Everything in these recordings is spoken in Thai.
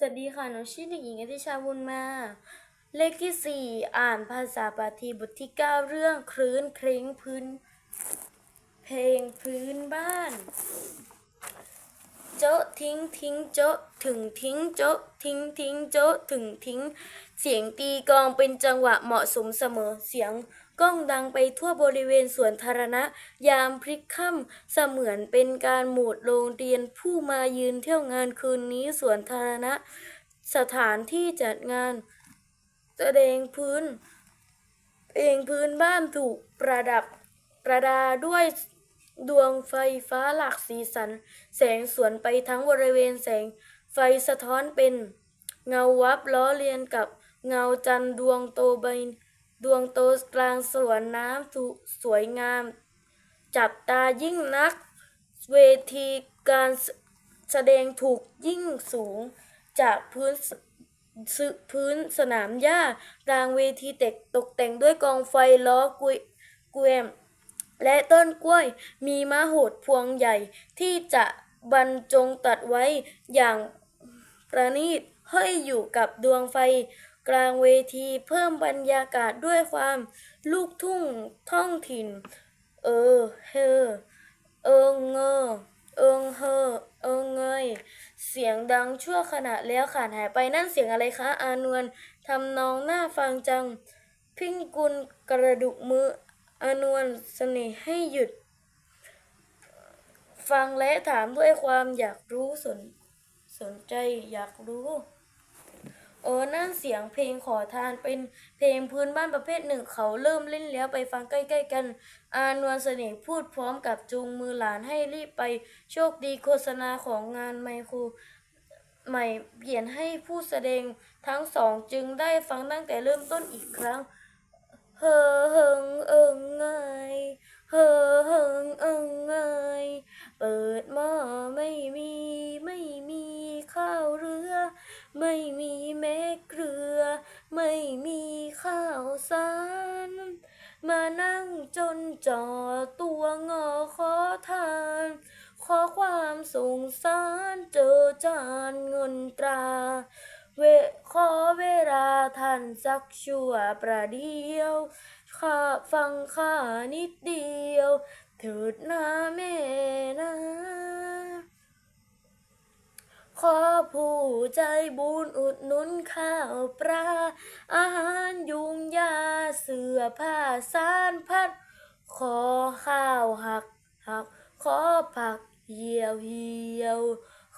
สวัสดีค่ะ หนูชื่อเด็กหญิงอธิชาบุญมา เลขที่สี่อ่านภาษาปาทีบทที่เก้าเรื่องคลื้นเคร้งพื้น เพลงพื้นบ้าน โจ๊ะทิ้งทิ้งโจ๊ะถึงทิ้งโจ๊ะทิ้งทิ้งโจ๊ะถึงทิ้ง เสียงตีกลองเป็นจังหวะเหมาะสมเสมอเสียง ก้องดังไปทั่วบริเวณสวนธารณะ ยามพลิกค่ำเสมือนเป็นการหมดโรงเรียนผู้มายืนเที่ยวงานคืนนี้สวนธารณะ สถานที่จัดงานแสดงพื้นเพลงพื้นบ้านถูกประดับประดาด้วยดวงไฟฟ้าหลากสีสัน แสงสวนไปทั้งบริเวณแสงไฟสะท้อนเป็น เงาวับล้อเลียนกับเงาจันทร์ดวงโตใบ ดวงโตกลางสวนน้ำสสวยงาม จับตายิ่งนัก เวทีการแสดงถูกยิ่งสูง จากพื้นสสพื้นสนามหญ้ากลางเวทีเต็กตกแต่งด้วยกองไฟล้อกุยเกวียมและต้นกล้วยมีม้าโหดพวงใหญ่ที่จะบรรจงตัดไว้อย่างประณีตห้อยอยู่กับดวงไฟ กลางเวทีเพิ่มบรรยากาศด้วยความลูกทุ่งท้องถิ่น เออเฮอเอิงเงอเอิงเฮอเอิงเงยเสียงดังชั่วขณะแล้วขาดหายไปนั่นเสียงอะไรคะอานวลทำนองหน้าฟังจัง พิงกุลกระดุกมืออานวลเสน่ห์ให้หยุด ฟังและถามด้วยความอยากรู้สนสนใจอยากรู้ ออนั่นเสียงเพลงขอทานเป็นเพลงพื้นบ้านประเภทหนึ่งเขาเริ่มเล่นแล้วไปฟังใกล้ๆกัน อานวลเสน่ห์พูดพร้อมกับจูงมือหลานให้รีบไปโชคดีโฆษณาของงานไมโครใหม่เปลี่ยนให้ผู้แสดงทั้งสองจึงได้ฟังตั้งแต่เริ่มต้นอีกครั้งเฮอเฮิงเอิงไงเฮอเฮิง สักชั่วประเดียวข้าฟังข้านิดเดียวเถิดนะแม่นะขอผู้ใจบุญอุดหนุนข้าวปลาอาหารยุงยาเสื้อผ้าสารพัด ขอข้าวหักหัก ขอผักเหี่ยวเหี่ยว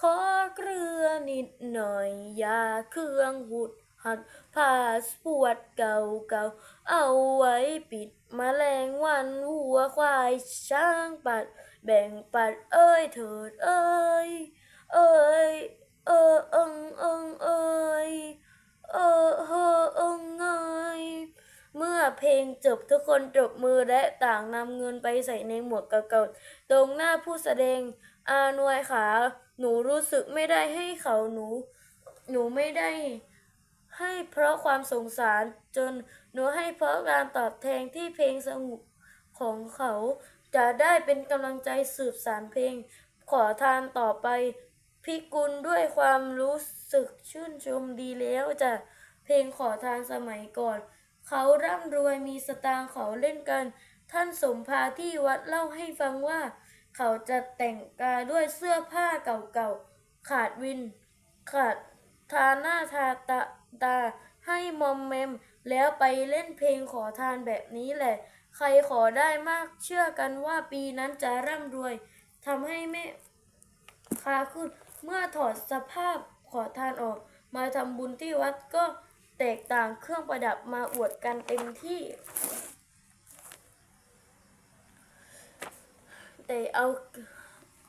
ขอเกลือนิดหน่อยยาเครื่องหุด หัดผ้าสปวดเก่าเก่าเอาไว้ปิดมแมลงวันวัวควายช้างปัด แบ่งปัดเอ้ยเถิดเอ้ยเอ้ยเออเอิงเอิงเอ้ยเออเฮอเอิงเอ้ยเมื่อเพลงจบทุกคนจบมือและต่างนำเงินไปใส่ในหมวกเก่าๆตรงหน้าผู้แสดงอานวยขา หนูรู้สึกไม่ได้ให้เขาหนู หนูไม่ได้ ให้เพราะความสงสารจนหนูให้เพราะการตอบแทนที่เพลงสงบของเขา จะได้เป็นกำลังใจสืบสานเพลง ขอทานต่อไปพิกุลด้วยความรู้สึกชื่นชมดีแล้วจะเพลงขอทานสมัยก่อน เขาร่ำรวยมีสตางค์เขาเล่นกัน ท่านสมภาที่วัดเล่าให้ฟังว่า เขาจะแต่งกายด้วยเสื้อผ้าเก่าๆขาดวิน ขาดทาหน้าทาตา ตาให้มอมแมม แล้วไปเล่นเพลงขอทานแบบนี้แหละ ใครขอได้มากเชื่อกันว่าปีนั้นจะร่ำรวยทำให้แม่คาขึ้น เมื่อถอดสภาพขอทานออก มาทำบุญที่วัดก็แตกต่างเครื่องประดับมาอวดกันเต็มที่ แต่เอา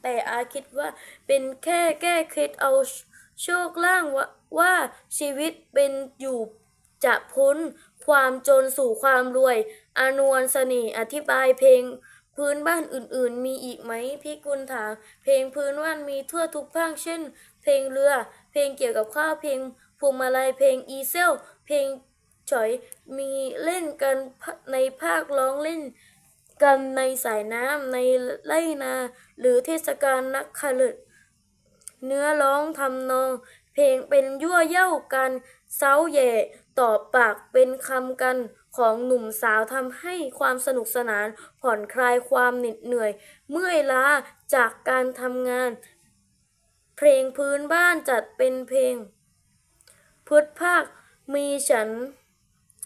แต่อาคิดว่าเป็นแค่แก้เคล็ดเอาโชคล่างว่า ว่าชีวิตเป็นอยู่จะพ้นความจนสู่ความรวย อานวลเสน่ห์อธิบายเพลง พื้นบ้านอื่นๆ มีอีกไหมพี่กุลถาม เพลงพื้นบ้านมีทั่วทุกภาคเช่น เพลงเรือ เพลงเกี่ยวกับข้าวเพลงพวงมาลัยเพลงอีเซล เพลงฉอยมีเล่นกันในภาคร้องเล่นกันในสายน้ำในไร่นา หรือเทศกาลนักขลึกเนื้อร้องทำนอง เพลงเป็นยั่วเย้ากันเซ้าแย่ตอบปากเป็นคำกันของหนุ่มสาวทำให้ความสนุกสนานผ่อนคลายความเหน็ดเหนื่อย เมื่อยล้าจากการทำงาน เพลงพื้นบ้านจัดเป็นเพลงพุทธภาคมีฉัน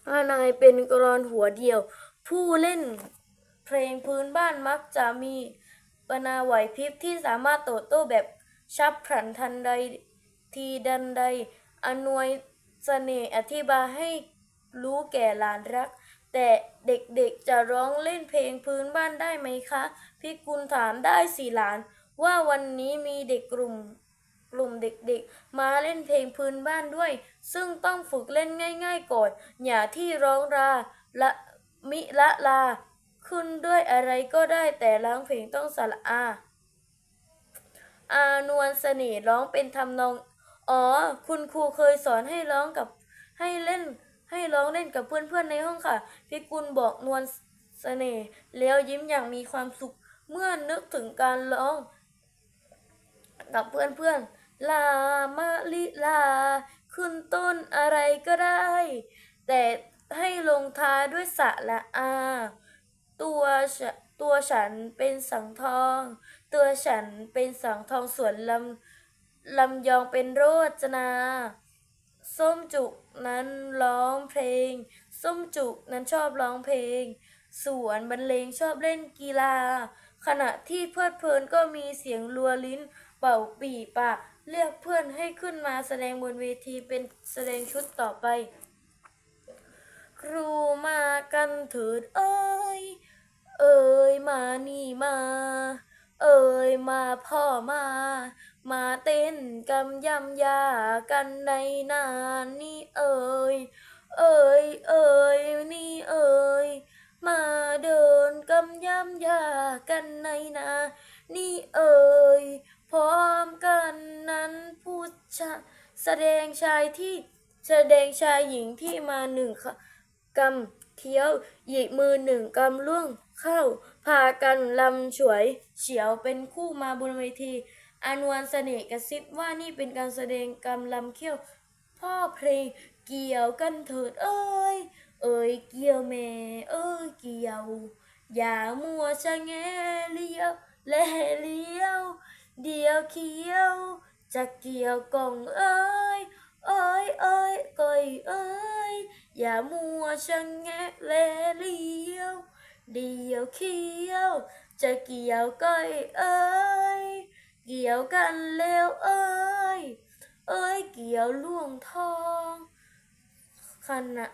อานายเป็นกรอนหัวเดียว ผู้เล่นเพลงพื้นบ้านมักจะมีปนาไหวพริบที่สามารถโต้โต้แบบฉับพลันทันใด ทีดันใดอนวยเสน่ห์อธิบายให้รู้แก่หลานรัก แต่เด็กๆจะร้องเล่นเพลงพื้นบ้านได้ไหมคะ พี่กุลถามได้สี่หลาน ว่าวันนี้มีเด็กกลุ่มกลุ่มเด็กๆ มาเล่นเพลงพื้นบ้านด้วย ซึ่งต้องฝึกเล่นง่าย ๆก่อนอย่าที่ร้องราละมิละลา ขึ้นด้วยอะไรก็ได้แต่ร้องเพลงต้องสระอา อานวลเสน่ห์ร้องเป็นทำนอง อ๋อ คุณครูเคยสอนให้ร้องกับให้เล่นให้ร้องเล่นกับเพื่อนๆในห้องค่ะพี่กุลบอกนวลเสน่ห์แล้วยิ้มอย่างมีความสุขเมื่อนึกถึงการร้อง กับเพื่อนๆ ลามะลิลา ขึ้นต้นอะไรก็ได้ แต่ให้ลงท้ายด้วยสะและอา ตัวฉะตัวฉันเป็นสังทอง ตัวฉันเป็นสังทองสวนลำ ลำยองเป็นโรจนา ส้มจุกนั้นร้องเพลง ส้มจุกนั้นชอบร้องเพลง สวนบรรเลงชอบเล่นกีฬา ขณะที่เพลิดเพลินก็มีเสียงรัวลิ้นเป่าปีปากเรียกเพื่อนให้ขึ้นมาแสดงบนเวทีเป็นแสดงชุดต่อไป ครูมากันเถิดเอ้ย เอ่ยมานี่มา เอ่ยมาพ่อมา มาเต้นกำยำยากันในนานนี่เอ่ย เอ่ยเอ่ยนี่เอ่ย มาเดินกำยำยากันในนานี่เอ่ย พร้อมกันนั้นผู้ชายแสดงชายที่แสดงชายหญิงที่มาหนึ่งกำเคี้ยวหยิกมือหนึ่งกำล่วงเข้า พากันลำฉวยเฉียวเป็นคู่มาบนเวที อานวลเสน่ห์กระซิบว่านี่เป็นการแสดงกำลำเขี้ยว พ่อเพลงเกี่ยวกันเถิดเอ้ย เอ้ยเกี่ยวแม่เอ้ยเกี่ยว อย่ามัวชะแงเลี้ยวและเลี้ยว เดียวเคี้ยว จะเกี่ยวกล่องเอ้ยเอ้ยเอ้ยก้อยเอ้ยอย่ามัวชะแงะแลเลี้ยว เดียวเคี้ยว จะเกี่ยวก้อยเอ้ย เกี่ยวกันเร็วเอ้ย เอ้ยเกี่ยวล่วงทองขณะ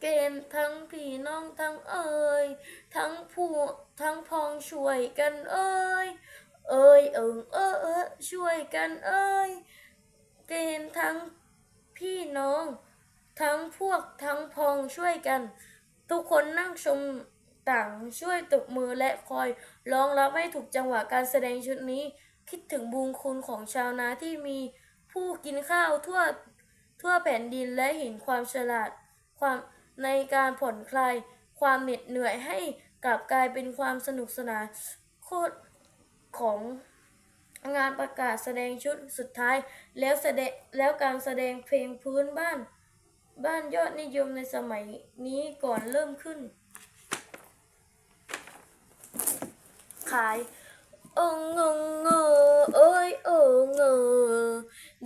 เกณฑ์ทั้งพี่น้องทั้งเอ้ยทั้งผู้ทั้งพองช่วยกันเอ้ยเอ้ยเอิงเออเออช่วยกันเอ้ยเกณฑ์ทั้งพี่น้อง ทั้งพวกทั้งพองช่วยกัน ทุกคนนั่งชม ต่างช่วยตบมือและคอยร้องรับให้ถูกจังหวะการแสดงชุดนี้ คิดถึงบุญคุณของชาวนาที่มีผู้กินข้าวทั่วทั่วแผ่นดินและเห็นความฉลาด ความในการผ่อนคลาย ความเหน็ดเหนื่อยให้กลับกลายเป็นความสนุกสนานโคตรของงานประกาศแสดงชุดสุดท้าย แล้วแสดงแล้วการแสดงเพลงพื้นบ้าน บ้านยอดนิยมในสมัยนี้ก่อนเริ่มขึ้น ขายเองเงงเงอเอ้ยเองเง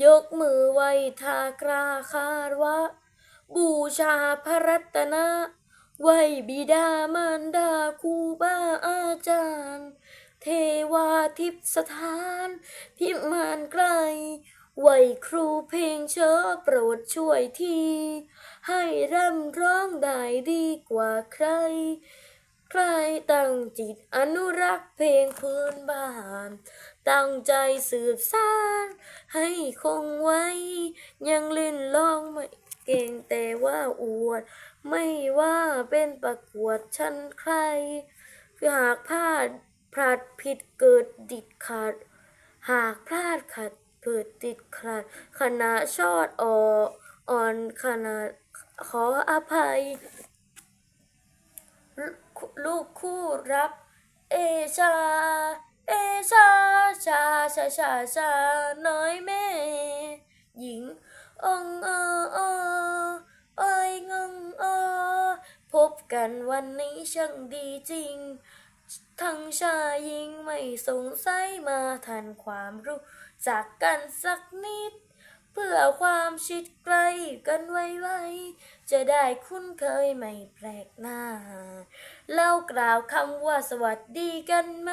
ยกมือไหวทากราคารวะ บูชาพระรัตนะไหวบิดามารดาครูบาอาจารย์ เทวาทิพสถาน พิมานไกลไหวครูเพลงเชอโปรดช่วยที ให้ร่ำร้องได้ดีกว่าใคร ใครตั้งจิตอนุรักษ์เพลงพื้นบ้าน ตั้งใจสืบสานให้คงไว้ ยังเล่นร้องไม่เก่งแต่ว่าอวด ไม่ว่าเป็นประกวดชั้นใครคือหากพลาดพลาดผิดเกิดดิดขาด หากพลาดขัดเกิดติดขาดขณะชอดออกอ่อนขนาดขออภัย ลูกคู่รับ เอชา เอชา ชาชาชาชาน้อยแม่ หญิงองเออเออเอ้ยงงเออพบกันวันนี้ช่างดีจริง ทั้งชายหญิงไม่สงสัยมาทันความรู้จากกันสักนิด เพื่อความชิดใกล้กันไวๆจะได้คุ้นเคยไม่แปลกหน้า เล่ากล่าวคำว่าสวัสดีกันไหม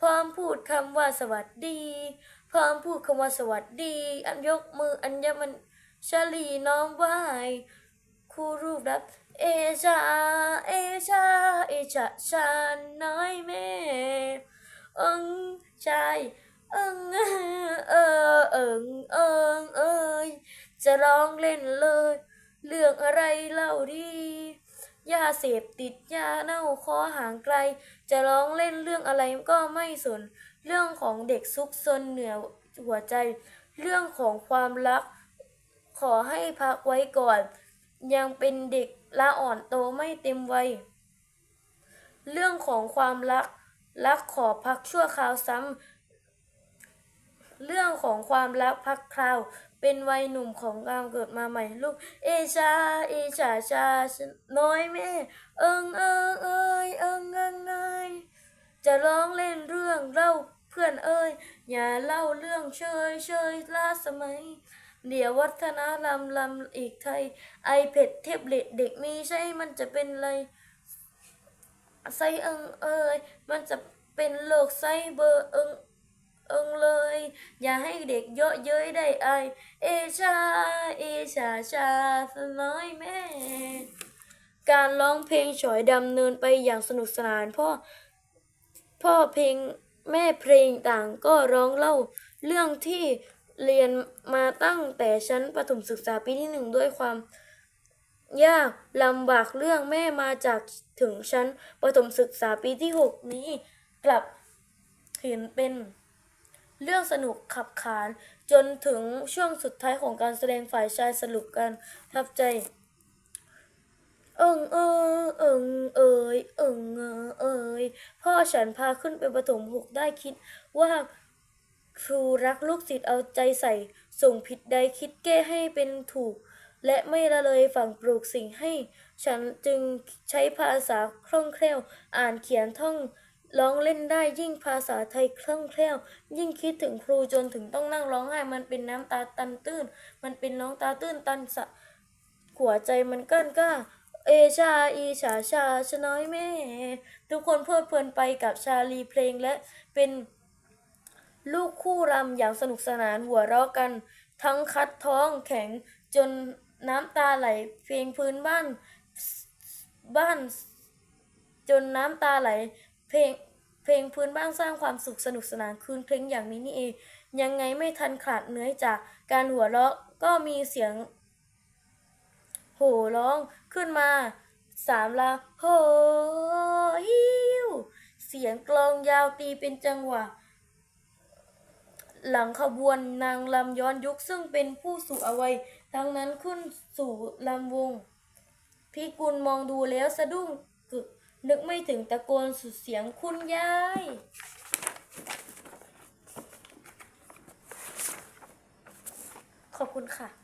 พร้อมพูดคำว่าสวัสดี พร้อมพูดคำว่าสวัสดี อันยกมืออัญมันชลีน้อมไหวครูรูปรับ เอชา เอชา เอชาชาน้อยแม่องชาย เอิงเออเอิงเอิงเอยจะร้องเล่นเลย เรื่องอะไรเล่าดียาเสพติดยาเน่าคอห่างไกล จะร้องเล่นเรื่องอะไรก็ไม่สน เรื่องของเด็กซุกซนเหนือหัวใจ เรื่องของความรัก ขอให้พักไว้ก่อน ยังเป็นเด็กละอ่อนโตไม่เต็มวัยเรื่องของความรัก รักขอพักชั่วคราวซ้ำ เรื่องของความรักพักคราว เป็นวัยหนุ่มของการเกิดมาใหม่ลูก เอชาเอชาชาน้อยแม่ เอิงเอิงเอ้ยเอิงเอิงเอ้ยจะร้องเล่นเรื่องเล่าเพื่อนเอ้ยอย่าเล่าเรื่องเชยเชยล้าสมัย เดี๋ยววัฒนลำลำอีกไทย ไอเพ็ดเทบเล็ตเด็กมีใช่มันจะเป็นไรไซเอิงเอ้ยมันจะเป็นโลกไซเบอร์เอิง เอิงเลย อย่าให้เด็กเยอะเย้ยได้ไอเอชาเอชาชาสน้อยแม่ การร้องเพลงฉอยดำเนินไปอย่างสนุกสนานพ่อพ่อเพลงแม่เพลงต่างก็ร้องเล่าเรื่องที่เรียนมาตั้งแต่ชั้นประถมศึกษาปีที่หนึ่งด้วยความยากลำบากเรื่องแม่มาจากถึงชั้นประถมศึกษาปีที่หกนี้กลับเห็นเป็น เรื่องสนุกขับขาน จนถึงช่วงสุดท้ายของการแสดงฝ่ายชายสรุปการทับใจ เอิงเออเอิงเอ่ยเอิงเออเอยพ่อฉันพาขึ้นไปประถมหกได้คิดว่าครูรักลูกศิษย์เอาใจใส่ ส่งผิดใดคิดแก้ให้เป็นถูก และไม่ละเลยฝังปลูกสิ่งให้ ฉันจึงใช้ภาษาคล่องแคล่ว อ่านเขียนท่อง ร้องเล่นได้ยิ่งภาษาไทยคล่องแคล่ว ยิ่งคิดถึงครูจนถึงต้องนั่งร้องไห้ มันเป็นน้ำตาตันตื้น มันเป็นน้องตาตื้นตันสะหัวใจมันกั้นก้า เอชาอีชาชาชน้อยแม่ ทุกคนเพลิดเพลินไปกับชาลีเพลงและเป็นลูกคู่รำอย่างสนุกสนานหัวเราะกัน ทั้งคัดท้องแข็งจนน้ำตาไหลเพลงพื้นบ้านบ้าน จนน้ำตาไหล เพลงเพลงพื้นบ้านสร้างความสุขสนุกสนานคืนเพลงอย่างนี้นี่เอง ยังไงไม่ทันขาดเนื้อจากการหัวเราะก็มีเสียง โห่ร้องขึ้นมาสามลาโหฮิวเสียงกลองยาวตีเป็นจังหวะ หลังขบวนนางลำย้อนยุคซึ่งเป็นผู้สูงอวัยทั้งนั้นขึ้นสู่ลำวงพี่กุลมองดูแล้วสะดุ้ง นึกไม่ถึงตะโกนสุดเสียงคุณยาย ขอบคุณค่ะ